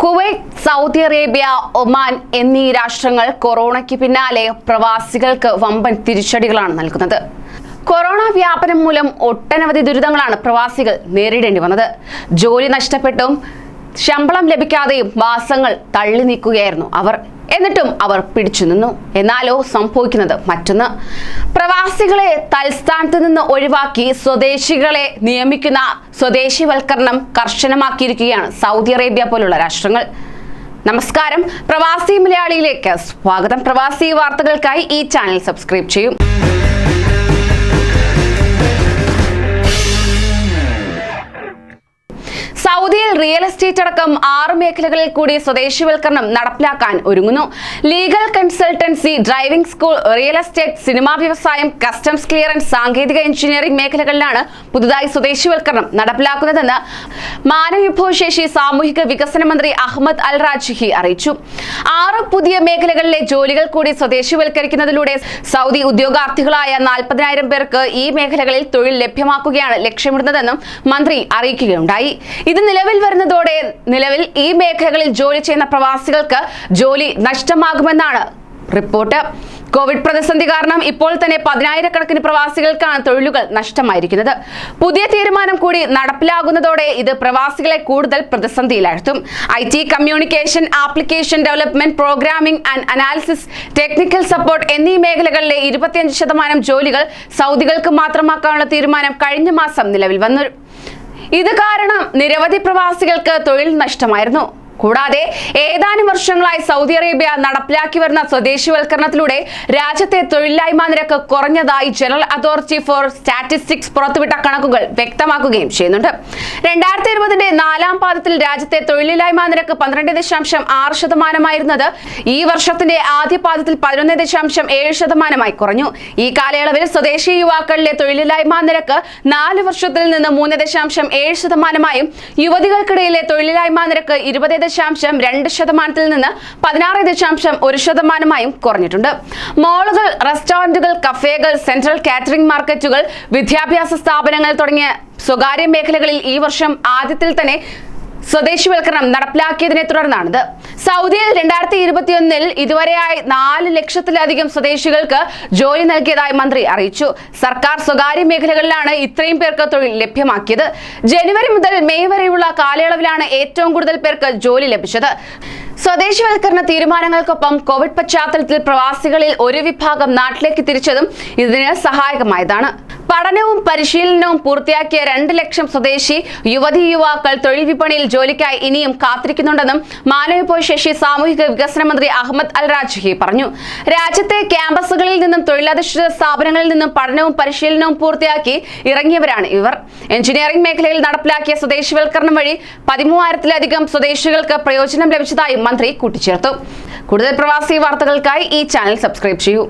Kuwait Saudi Arabia Oman എന്നീ രാഷ്ട്രങ്ങൾ കൊറോണയ്ക്ക് പിന്നാലെ പ്രവാസികൾക്ക് വമ്പൻ തിരിച്ചടികളാണ് നൽകുന്നത്. കൊറോണ വ്യാപനം മൂലം ഒട്ടനവധി ദുരിതങ്ങളാണ് പ്രവാസികൾ നേരിടേണ്ടി വന്നത്. ജോലി നഷ്ടപ്പെട്ടും ശമ്പളം ലഭിക്കാതെയും മാസങ്ങൾ തള്ളി നീക്കുകയായിരുന്നു അവർ. എന്നിട്ടും അവർ പിടിച്ചു നിന്നു. എന്നാലോ സംഭവിക്കുന്നത് മറ്റൊന്ന്. പ്രവാസികളെ തൽസ്ഥാനത്ത് നിന്ന് ഒഴിവാക്കി സ്വദേശികളെ നിയമിക്കുന്ന സ്വദേശിവൽക്കരണം കർശനമാക്കിയിരിക്കുകയാണ് സൗദി അറേബ്യ പോലുള്ള രാഷ്ട്രങ്ങൾ. നമസ്കാരം. പ്രവാസി മലയാളിയിലേക്ക് സ്വാഗതം. പ്രവാസി വാർത്തകൾക്കായി ഈ ചാനൽ സബ്സ്ക്രൈബ് ചെയ്യും. റിയൽ എസ്റ്റേറ്റ് അടക്കം ആറ് മേഖലകളിൽ കൂടി സ്വദേശിവൽക്കരണം നടപ്പിലാക്കാൻ ഒരുങ്ങുന്നു. Legal consultancy driving school real estate cinema വ്യവസായം കസ്റ്റംസ് ക്ലിയറൻസ് സാങ്കേതിക എഞ്ചിനീയറിംഗ് മേഖലകളിലാണ് പുതുതായി സ്വദേശിവൽക്കരണം നടപ്പിലാക്കുന്നതെന്ന് മാനവവിഭവശേഷി സാമൂഹിക വികസന മന്ത്രി അഹമ്മദ് അൽ റാജിഹി അറിയിച്ചു. ആറ് പുതിയ മേഖലകളിലെ ജോലികൾ കൂടി സ്വദേശിവൽക്കരിക്കുന്നതിലൂടെ സൗദി ഉദ്യോഗാർത്ഥികളായ നാൽപ്പതിനായിരം പേർക്ക് ഈ മേഖലകളിൽ തൊഴിൽ ലഭ്യമാക്കുകയാണ് ലക്ഷ്യമിടുന്നതെന്നും മന്ത്രി അറിയിക്കുകയുണ്ടായി. ഇത് നിലവിൽ വരുന്നതോടെ നിലവിൽ ഈ മേഖലകളിൽ ജോലി ചെയ്യുന്ന പ്രവാസികൾക്ക് ജോലി നഷ്ടമാകുമെന്നാണ് റിപ്പോർട്ട്. കോവിഡ് പ്രതിസന്ധി കാരണം ഇപ്പോൾ തന്നെ പതിനായിരക്കണക്കിന് പ്രവാസികൾക്കാണ് തൊഴിലുകൾ നഷ്ടമായിരിക്കുന്നത്. പുതിയ തീരുമാനം കൂടി നടപ്പിലാകുന്നതോടെ ഇത് പ്രവാസികളെ കൂടുതൽ പ്രതിസന്ധിയിലാഴ്ത്തും. I T communication application development programming and analysis technical support എന്നീ മേഖലകളിലെ ഇരുപത്തിയഞ്ച് ശതമാനം ജോലികൾ സൗദികൾക്ക് മാത്രമാക്കാനുള്ള തീരുമാനം കഴിഞ്ഞ മാസം നിലവിൽ വന്നു. ഇത് കാരണം നിരവധി പ്രവാസികൾക്ക് തൊഴിൽ നഷ്ടമായിരുന്നു. കൂടാതെ ഏതാനും വർഷങ്ങളായി സൗദി അറേബ്യ നടപ്പിലാക്കി വരുന്ന സ്വദേശിവൽക്കരണത്തിലൂടെ രാജ്യത്തെ തൊഴിലില്ലായ്മ നിരക്ക് കുറഞ്ഞതായി ജനറൽ അതോറിറ്റി ഫോർ സ്റ്റാറ്റിസ്റ്റിക്സ് പുറത്തുവിട്ട കണക്കുകൾ വ്യക്തമാക്കുകയും ചെയ്യുന്നുണ്ട്. രണ്ടായിരത്തി ഇരുപതിന്റെ നാലാം പാദത്തിൽ രാജ്യത്തെ തൊഴിലില്ലായ്മ നിരക്ക് പന്ത്രണ്ട് ദശാംശം ആറ് ശതമാനമായിരുന്നത് ഈ വർഷത്തിന്റെ ആദ്യ പാദത്തിൽ പതിനൊന്ന് ദശാംശം ഏഴ് ശതമാനമായി കുറഞ്ഞു. ഈ കാലയളവിൽ സ്വദേശി യുവാക്കളിലെ തൊഴിലില്ലായ്മ നിരക്ക് നാല് വർഷത്തിൽ നിന്ന് മൂന്ന് ദശാംശം ഏഴ് ശതമാനമായും യുവതികൾക്കിടയിലെ തൊഴിലില്ലായ്മ നിരക്ക് ഇരുപത് ദശാംശം രണ്ട് ശതമാനത്തിൽ നിന്ന് പതിനാറ് ദശാംശം ഒരു ശതമാനമായും കുറഞ്ഞിട്ടുണ്ട്. മോളുകൾ റെസ്റ്റോറന്റുകൾ കഫേകൾ സെൻട്രൽ കാറ്ററിംഗ് മാർക്കറ്റുകൾ വിദ്യാഭ്യാസ സ്ഥാപനങ്ങൾ തുടങ്ങിയ സ്വകാര്യ മേഖലകളിൽ ഈ വർഷം ആദ്യത്തിൽ തന്നെ സ്വദേശിവൽക്കരണം നടപ്പിലാക്കിയതിനെ തുടർന്നാണിത്. സൗദിയിൽ രണ്ടായിരത്തി ഇരുപത്തിയൊന്നിൽ ഇതുവരെയായി നാല് ലക്ഷത്തിലധികം സ്വദേശികൾക്ക് ജോലി നൽകിയതായി മന്ത്രി അറിയിച്ചു. സർക്കാർ സ്വകാര്യ മേഖലകളിലാണ് ഇത്രയും പേർക്ക് തൊഴിൽ ലഭ്യമാക്കിയത്. ജനുവരി മുതൽ മെയ് വരെയുള്ള കാലയളവിലാണ് ഏറ്റവും കൂടുതൽ പേർക്ക് ജോലി ലഭിച്ചത്. സ്വദേശിവൽക്കരണ തീരുമാനങ്ങൾക്കൊപ്പം കോവിഡ് പശ്ചാത്തലത്തിൽ പ്രവാസികളിൽ ഒരു വിഭാഗം നാട്ടിലേക്ക് തിരിച്ചതും ഇതിന് സഹായകമായതാണ്. പഠനവും പരിശീലനവും പൂർത്തിയാക്കിയ രണ്ട് ലക്ഷം സ്വദേശി യുവതി യുവാക്കൾ തൊഴിൽ വിപണിയിൽ ജോലിക്കായി ഇനിയും കാത്തിരിക്കുന്നുണ്ടെന്നും മാനവവിഭവശേഷി സാമൂഹിക വികസന മന്ത്രി അഹമ്മദ് അൽ രാജ്ഹി പറഞ്ഞു. രാജ്യത്തെ ക്യാമ്പസുകളിൽ നിന്നും തൊഴിലധിഷ്ഠിത സ്ഥാപനങ്ങളിൽ നിന്നും പഠനവും പരിശീലനവും പൂർത്തിയാക്കി ഇറങ്ങിയവരാണ് ഇവർ. എഞ്ചിനീയറിംഗ് മേഖലയിൽ നടപ്പിലാക്കിയ സ്വദേശിവൽക്കരണം വഴി പതിമൂവായിരത്തിലധികം സ്വദേശികൾക്ക് പ്രയോജനം ലഭിച്ചതായും മന്ത്രി കൂട്ടിച്ചേർത്തു. കൂടുതൽ പ്രവാസി വാർത്തകൾക്കായി ഈ ചാനൽ സബ്സ്ക്രൈബ് ചെയ്യൂ.